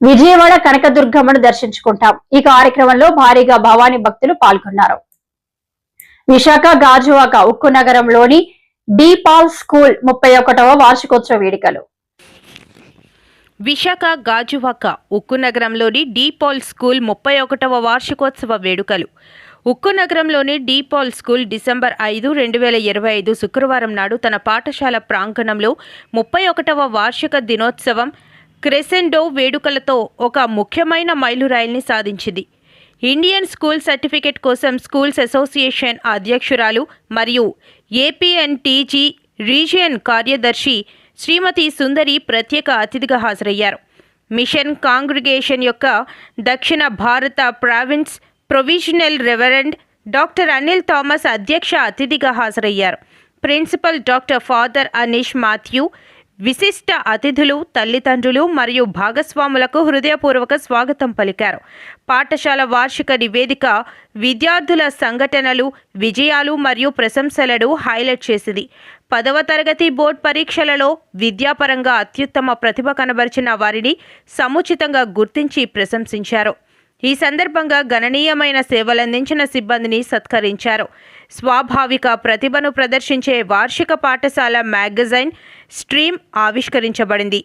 విజయవాడ కనకదుర్గమ్మను దర్శించుకుంటాం. ఈ కార్యక్రమంలో భారీగా భవానీ భక్తులు పాల్గొన్నారు. విశాఖ గాజువాక ఉక్కు నగరంలోని డీపాల్ స్కూల్ ముప్పై ఒకటవ వార్షికోత్సవ వేడుకలు. విశాఖ గాజువాక ఉక్కు నగరంలోని డీపాల్ స్కూల్ ముప్పై ఒకటవ వార్షికోత్సవ వేడుకలు. ఉక్కు నగరంలోని డీపాల్ స్కూల్ డిసెంబర్ ఐదు రెండు వేల ఇరవై ఐదు శుక్రవారం నాడు తన పాఠశాల ప్రాంగణంలో ముప్పై ఒకటవ వార్షిక దినోత్సవం క్రెసెండో వేడుకలతో ఒక ముఖ్యమైన మైలురాయిల్ని సాధించింది. ఇండియన్ స్కూల్ సర్టిఫికేట్ కోసం స్కూల్స్ అసోసియేషన్ అధ్యక్షురాలు మరియు ఏపీఎన్టీజీ రీజియన్ కార్యదర్శి శ్రీమతి సుందరి ప్రత్యేక అతిథిగా హాజరయ్యారు. మిషన్ కాంగ్రిగేషన్ యొక్క దక్షిణ భారత province provisional reverend doctor Anil Thomas అధ్యక్ష అతిథిగా హాజరయ్యారు. Principal doctor father Aneesh Mathew విశిష్ట అతిథులు తల్లిదండ్రులు మరియు భాగస్వాములకు హృదయపూర్వక స్వాగతం పలికారు. పాఠశాల వార్షిక నివేదిక విద్యార్థుల సంఘటనలు విజయాలు మరియు ప్రశంసలను హైలైట్ చేసింది. పదవ తరగతి బోర్డ్ పరీక్షలలో విద్యాపరంగా అత్యుత్తమ ప్రతిభ కనబరిచిన వారిని సముచితంగా గుర్తించి ప్రశంసించారు. ఈ సందర్భంగా గణనీయమైన సేవలందించిన సిబ్బందిని సత్కరించారు. స్వాభావిక ప్రతిభను ప్రదర్శించే వార్షిక పాఠశాల మ్యాగజైన్ స్ట్రీమ్ ఆవిష్కరించబడింది.